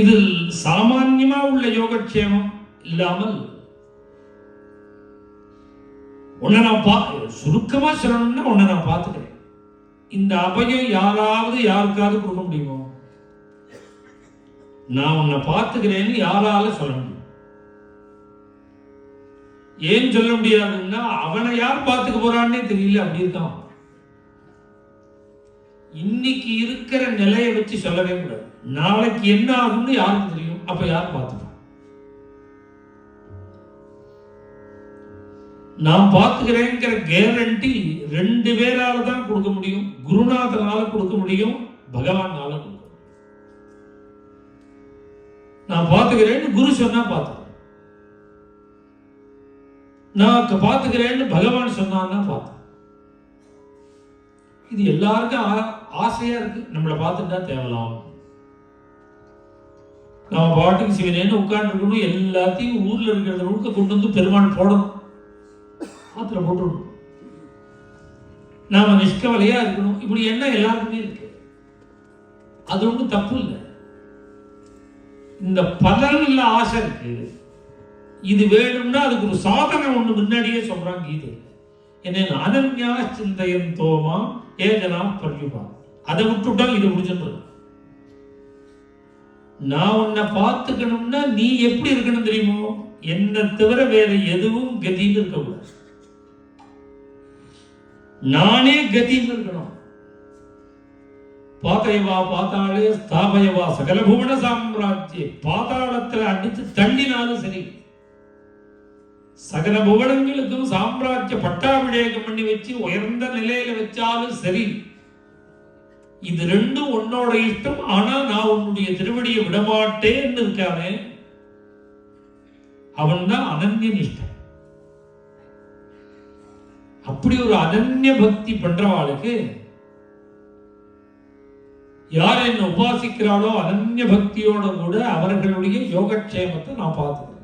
இதில் சாமான்யமா உள்ள யோகக்ஷேமம் இல்லாமல் உன்னை நான் பா சுருக்கமா சொல்லணும்னா உன்னை நான் பார்த்துக்கிறேன். இந்த அபயம் யாராவது யாருக்காவது கொடுக்க முடியுமோ? நான் உன்னை பார்த்துக்கிறேன்னு யாரால சொல்ல முடியும். ஏன் சொல்ல முடியாதுன்னா அவனை யார் பார்த்துக்க போறான்னே தெரியல அப்படி இருக்கான். இன்னைக்கு இருக்கிற நிலையை வச்சு சொல்லவே கூடாது. நாளைக்கு என்ன ஆகும்னு யாருக்கு தெரியும்? அப்ப யார் பார்த்துப்பா? நான் பார்த்துக்கிறேங்கிற கேரண்டி ரெண்டு பேரால தான் கொடுக்க முடியும். குருநாதனால கொடுக்க முடியும். பகவானால கொடுக்க நான் பார்த்துக்கிறேன்னு குரு சொன்னா பார்த்துக்கிறேன் நான் பார்த்துக்கிறேன்னு பகவான் சொன்னான்னா பார்த்தேன் இது எல்லாருக்கும் ஆ- ஆசையா இருக்கு. நம்மளை பார்த்துட்டா தேவலாம். நம்ம பாட்டுக்கு சிவனேன்னு உட்காந்துருக்கணும் எல்லாத்தையும் ஊர்ல இருக்கிறத முழுக்க கொண்டு வந்து பெருமான் போடணும். ஆத்துல போட்டுடணும். நாம நிஷ்கவலையா இருக்கணும். இப்படி என்ன எல்லாருக்குமே இருக்கு. அது ஒன்றும் தப்பு இல்லை. இந்த பலன்ல ஆசை இருக்கு. இது வேணும்னா அதுக்கு ஒரு சாதனை ஒண்ணு முன்னாடியே சொல்றாங்க கீதை. என்ன அனன்யா சிந்தையன் தோமா ஏகனா பரியுமா அதை விட்டுட்டா இது முடிஞ்சின்றது நான் உன்னை பார்த்துக்கணும்னா நீ எப்படி இருக்கணும் தெரியுமோ? என்னை தவிர வேற எதுவும் கதின்னு இருக்கக்கூடாது நானே கதின்னு இருக்கணும். பாத்தையவா பாத்தாளே ஸ்தாபயவா சகல புவன சாம்ராஜ்ய பாத்தாளத்தில் அடித்து தள்ளினாலும் சரி. சகல புவனங்களுக்கும் சாம்ராஜ்ய பட்டாபிஷேகம் பண்ணி வச்சு உயர்ந்த நிலையில வச்சாலும் சரி. இது ரெண்டும் உன்னோட இஷ்டம் ஆனா நான் உன்னுடைய திருவடியை விடமாட்டேன்னு இருக்கானே அவன் தான் அனன்ய நிஷ்டன் அப்படி ஒரு அனன்ய பக்தி பண்றவாளுக்கு யார் என்ன உபாசிக்கிறாளோ அனன்ய பக்தியோட கூட அவர்களுடைய யோகக்ஷேமத்தை நான் பார்த்துக்கிறேன்.